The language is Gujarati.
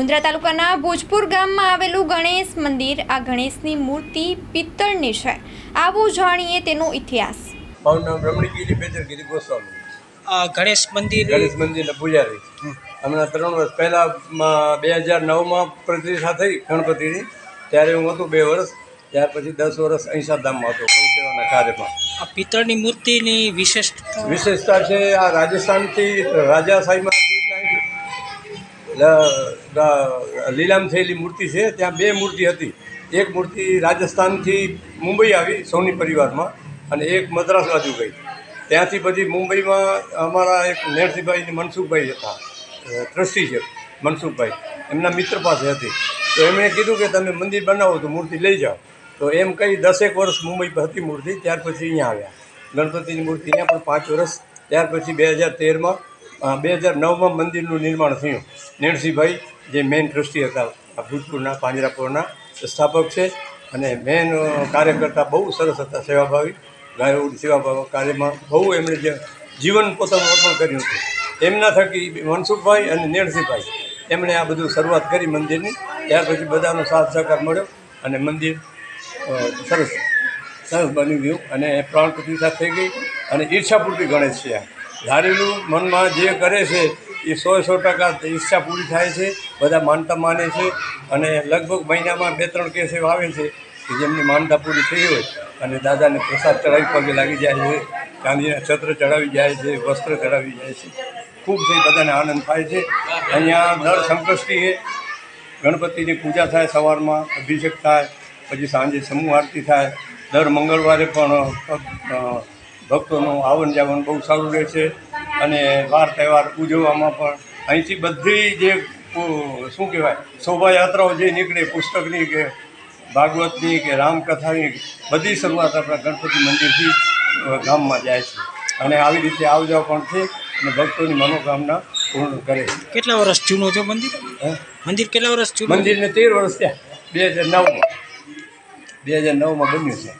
મુન્દ્રા તાલુકાના ભોજપુર ગામમાં આવેલું ગણેશ મંદિર આ ગણેશની મૂર્તિ પિત્તળની છે. આવું જાણીએ તેનો ઇતિહાસ. મારું નામ રમણીગીરી બેચરગીરી ગોસ્વામી. આ ગણેશ મંદિર ગણેશ મંદિરના પૂજારી. હમણાં ત્રણ વર્ષ પહેલાં બે હજાર નવમાં પ્રતિષ્ઠા થઈ ગણપતિની. ત્યારે હું હતું બે વર્ષ. ત્યાર પછી દસ વર્ષ અહિંસા ધામમાં હતો ગૌ સેવાના કાર્યમાં. આ પિત્તળની મૂર્તિની વિશેષ વિશેષતા છે આ રાજસ્થાનથી રાજા લ- લીલામ થયેલી મૂર્તિ છે, ત્યાં બે મૂર્તિ હતી. એક મૂર્તિ રાજસ્થાનથી મુંબઈ આવી, સૌની પરિવારમાં, અને એક મદ્રાસ બાજુ ગઈ. ત્યાંથી પછી મુંબઈમાં અમારા એક નેરસિંહભાઈ મનસુખભાઈ હતા ટ્રસ્ટી છે, મનસુખભાઈ. એમના મિત્ર પાસે હતી. તો એમણે કીધું કે તમે મંદિર બનાવો તો મૂર્તિ લઈ જાઓ. તો એમ કહી દસેક વર્ષ મુંબઈ હતી મૂર્તિ, ત્યાર પછી અહીંયા આવ્યા. ગણપતિની મૂર્તિ અહીંયા પણ પાંચ વર્ષ, ત્યાર પછી બે હજાર તેરમાં બે હજાર નવમાં મંદિરનું નિર્માણ થયું. નેણસિંહભાઈ જે મેઇન ટ્રસ્ટી હતા, આ ભૂતપુરના પાંજરાપુરના સ્થાપક છે અને મેન કાર્યકર્તા બહુ સરસ હતા, સેવાભાવી. ગાયો સેવાભાવ કાર્યમાં બહુ એમણે જે જીવન પોતાનું અર્પણ કર્યું હતું. એમના થકી મનસુખભાઈ અને નેણસિંહભાઈ એમણે આ બધું શરૂઆત કરી મંદિરની. ત્યાર પછી બધાનો સાથ સહકાર મળ્યો અને મંદિર સરસ સરસ બની ગયું અને પ્રાણ પ્રતિષ્ઠા થઈ ગઈ અને ઈચ્છાપૂર્તિ ગણેશ છે આ. ધારેલું મનમાં જે કરે છે, એ સો સો ટકા ઈચ્છા પૂરી થાય છે, બધા માનતા માને છે અને લગભગ મહિનામાં બે ત્રણ કેસ એવા આવે છે કે જેમની માનતા પૂરી થઈ હોય અને દાદાને પ્રસાદ ચડાવી પગે લાગી જાય છે, ચાંદીના છત્ર ચડાવી જાય છે, વસ્ત્ર ચડાવી જાય છે. ખૂબ થઈ બધાને આનંદ થાય છે. અહીંયા દર સંકષ્ટીએ ગણપતિની પૂજા થાય સવારમાં, અભિષેક થાય, પછી સાંજે સમૂહ આરતી થાય. દર મંગળવારે પણ ભક્તોનું આવન જાવન બહુ સારું રહે છે. અને વાર તહેવાર ઉજવવામાં પણ અહીંથી બધી જે શું કહેવાય શોભાયાત્રાઓ જે નીકળે પુસ્તકની કે ભાગવતની કે રામકથાની બધી શરૂઆત આપણા ગણપતિ મંદિરથી ગામમાં જાય છે. અને આવી રીતે આવજાવ પણ છે અને ભક્તોની મનોકામના પૂર્ણ કરે છે. કેટલા વર્ષ જૂનું છે મંદિર? મંદિર કેટલા વર્ષ જૂનું મંદિરને તેર વર્ષ થયા બે હજાર નવમાં. બે હજાર નવમાં બન્યું છે.